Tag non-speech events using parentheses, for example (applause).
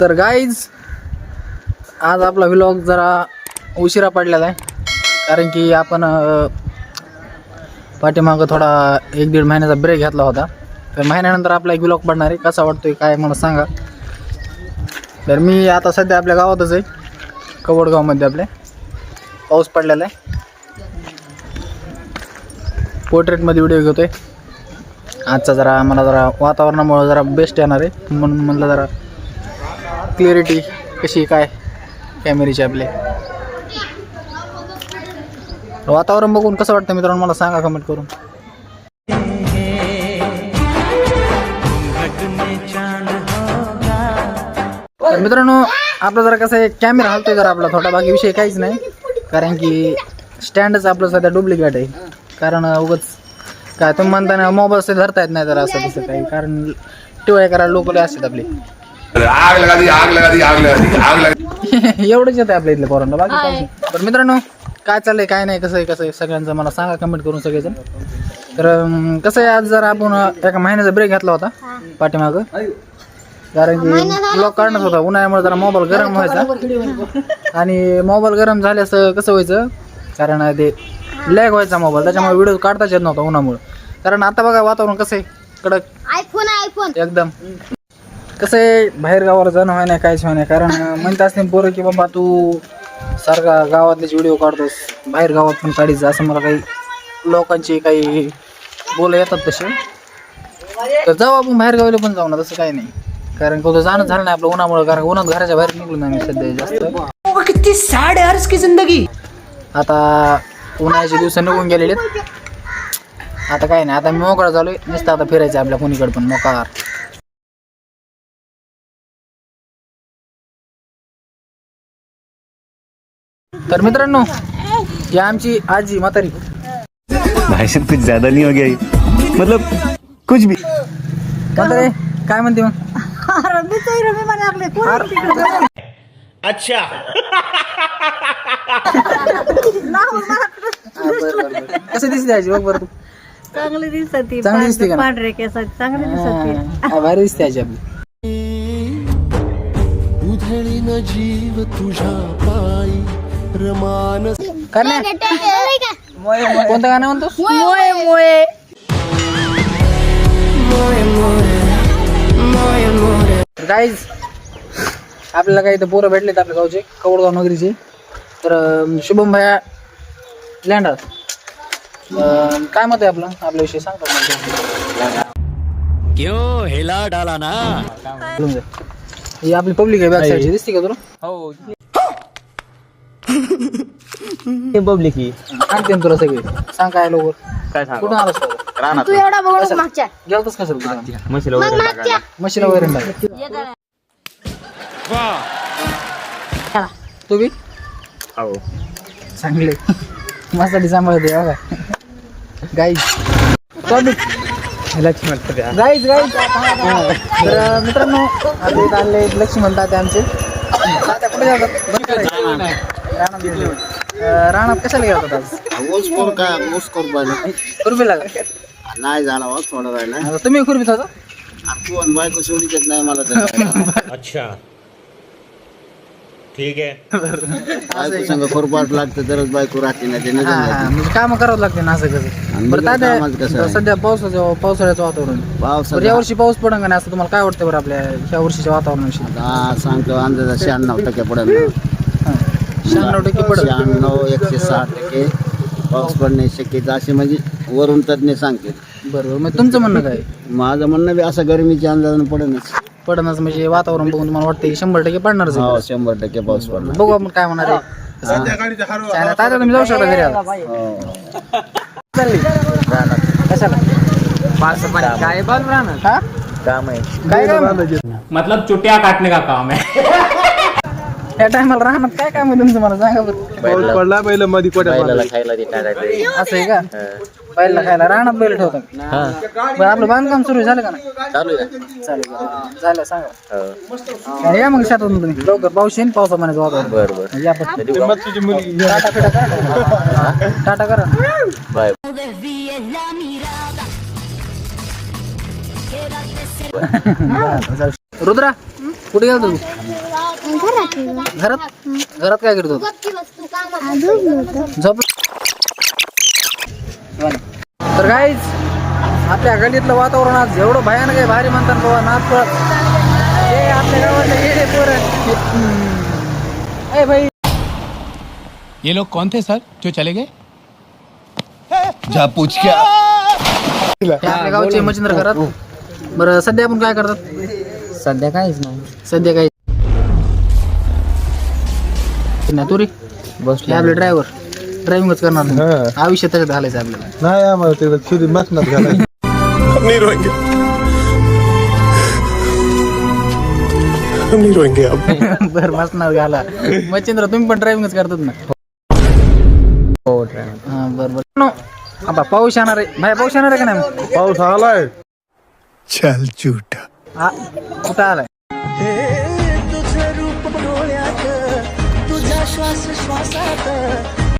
तर गाईज आज आपला व्लॉग जरा उशिरा पडलेला आहे. कारण की आपण पाठीमागं थोडा एक दीड महिन्याचा ब्रेक घेतला होता. तर महिन्यानंतर आपला एक व्लॉग पडणार आहे. कसा वाटतोय काय मला सांगा. तर मी आता सध्या आपल्या गावातच आहे. कवडगावमध्ये आपल्या. पाऊस पडलेला आहे. पोर्ट्रेटमध्ये व्हिडिओ घेतोय. आजचा जरा मला जरा वातावरणामुळं जरा बेस्ट येणार आहे. म्हणून म्हटलं जरा क्लिअरिटी कशी काय? कॅमेऱ्याची आपले. वातावरण बघून कसं वाटतं मित्रांनो? मला सांगा कमेंट करून. तर मित्रांनो आपलं जरा कसं आहे कॅमेरा हलतोय जरा आपला थोडा बाकी विषय काहीच नाही. कारण की स्टँडच आपलं सध्या डुप्लिकेट आहे. कारण उगच काय तुम्ही म्हणताना मोबाईल धरता येत नाही जरा असं तसं काही. कारण टिवाय करायला लोक असतात आपले. आग लगा दी आग लगा दी आग लगा दी आग लगा (laughs) एवढंच येतं आपल्या इथल्या पोरांना बाकी नाही. तर मित्रांनो काय चाललंय काय नाही कसं आहे कसं आहे? सगळ्यांचं मला सांगा कमेंट करून सगळेजण. तर अं, कसं आहे आज जर आपण एका महिन्याचा ब्रेक घेतला होता पाठीमागं. कारण की ब्लॉक काढणंच होता उन्हाळ्यामुळे जरा मोबाईल गरम व्हायचा. आणि मोबाईल गरम झाल्यास कसं व्हायचं कारण ते लॅग व्हायचा मोबाईल त्याच्यामुळे व्हिडिओ काढताच येत नव्हता उन्हामुळे. कारण आता बघा वातावरण कसं आहे कडक. आयफोन आयफोन एकदम. कसं आहे बाहेर गावाला जाणं व्हाय नाही काहीच व्हाय नाही कारण म्हणत असते पोरं की बाबा तू सारखा गावातलेच व्हिडिओ काढतोस बाहेर गावात पण काढीच असं मला काही लोकांची काही बोल येतात तसे. तर जाऊ आपण बाहेर गावाला पण जाऊ ना तसं काही नाही. कारण कुठं जाणं झालं नाही आपलं उन्हामुळे कारण उन्हात घराच्या बाहेर निघलो नाही मी सध्या जास्त. कितनी सैड है यार इसकी जिंदगी. आता उन्हाळ्याचे दिवस निघून गेलेले आता काय नाही आता मी मोकळा झालोय नुसतं आता फिरायचं आपल्या कोणीकडे पण मोकार. तर मित्रांनो ही आमची आजी म्हातारी. भाई साहब कुछ ज्यादा नहीं हो गया ये। मतलब कुछ भी। म्हातारे काय म्हणते मग? कसं दिसते आजी? बघ बरं तू. चांगली दिसत ती चांगली दिसते का? पांढरे केसाची चांगली दिसत. ती हा, भारी दिसते आजी आपली. काय नाही कोणतं गाणं म्हणतोस? मोये मोये. गाईज आपल्याला काही इथं पोरं भेटलेत आपल्या गावचे कवडगाव नगरीचे. तर अं, शुभम भया लँडर काय मत आहे आपलं? आपल्या विषयी सांगतो क्यों हिला डाला ना? ही आपली पब्लिक आहे बॅक साईडची दिसते का तुला? हो. पब्लिक ही. सांगते ना तुला सगळे. सांग काय लवकर. काय सांग? कुठून आलास? तू? तू एवढा बघ मागच्या. गेलतोस का सर म्हशीला मग मागच्या. म्हशीला वैरण टाक तू बी हो चांगले. मस्त सांभाळते बघा. गाईज लक्ष्मण. गाईज गाईज तर मित्रांनो आता इथं आले लक्ष्मण तात्या आमचे. तात्या कुठे जातात? बंद करायचं. रानात कशाला गेला आज? ऊस करू काय ऊस करू पाहिजे खुरपीला का नाही झाला हो थोडा राहिला? आता तुम्ही खुरपीत होता तू आणि बायको सोडीत येत नाही मला तर. अच्छा. ठीक है बायको संग खुरपाट लागतं तरच बायको राहते नाही ते हा निघून हा जाते. म्हणजे काम करावं लागते ना असं कसं? बरं बिगर कामाचं कसं तात्या आहे? सध्या पावसाचं पावसाळ्याचं वातावरण. बरं पावसाचा यावर्षी पाऊस पडन का नाही असं तुम्हाला काय वाटतं बरं आपल्या ह्या वर्षीच्या वातावरणाविषयी? आता सांगतो अंदाजा शहाण्णव टक्के पडेल शहाण्णव टक्के पडत शहाण्णव एकशे सहा टक्के. पाऊस पडण्याची शक्यता. अशी म्हणजे वरून तज्ञ सांगते बरोबर. मग तुमचं म्हणणं काय? माझं म्हणणं बी असं गरमीच्या अंदाजानं पडेलच पडणच म्हणजे वातावरण बघून तुम्हाला वाटतं की शंभर टक्के पडणारच आहे. हो शंभर टक्के पाऊस पडणार. बघू आपण काय म्हणणार आहे. चालेल, तात्या तुम्ही जाऊ शकता घरी आता. हो. चालली कशाला? काय हा? काम आहे. काय काम? मतलब चुटिया काटने का काम है (laughs) या टायमाला राहणार काय काम आहे तुमचं मला सांगा बरं. पडला पहिलं मध्ये बैलाला खायला ते टाकायचं असं आहे का? बैलला खायला राहणार बैल ठेवतो बरं आपलं बांधकाम सुरू झालं का नाही? चालू आहे. चालेल बरं. झालं सांगा. हो. या मग शेतातून तुम्ही. लवकर पाऊस येईन पावसा पाण्याचं वातावरण बर बर. या पण. टाटा करा. टाटा करा. बाय. रुद्रा कुठे गेला तू? घरात घरात? काय करतो? झोप तर काहीच आपल्या गल्लीतलं वातावरण आज एवढं भयानक आहे भारी म्हणतात बाबा नाच हे आपल्या गावातलं येडे पोरं. ए भाई. ये लोग कौन थे सर? जो चले गए? जा पूछ क्या? आपल्या गावचे मच्छिंद्र घरात. बरं सध्या आपण काय करतात? सध्या काहीच नाही. सध्या काही नाही. तू रे. हे आपले ड्रायव्हर ड्रायव्हिंगच करणार नाही. आयुष्य त्याच्यात घालायचं आपल्याला. नाही आम्हाला तिकडे छुरी मसनात घालायची. हम नहीं रोएंगे हम नहीं रोएंगे अब बरं बसणार घाला. मच्छिंद्र तुम्ही पण ड्रायव्हिंगच करतात ना? हो ड्रायव्हर हा बरं बरं. नो. आता पाऊस येणार आहे. भाई पाऊस येणार आहे का नाही? पाऊस आलाय. चल झूठा. हा कुठं आलाय? श्वास श्वासात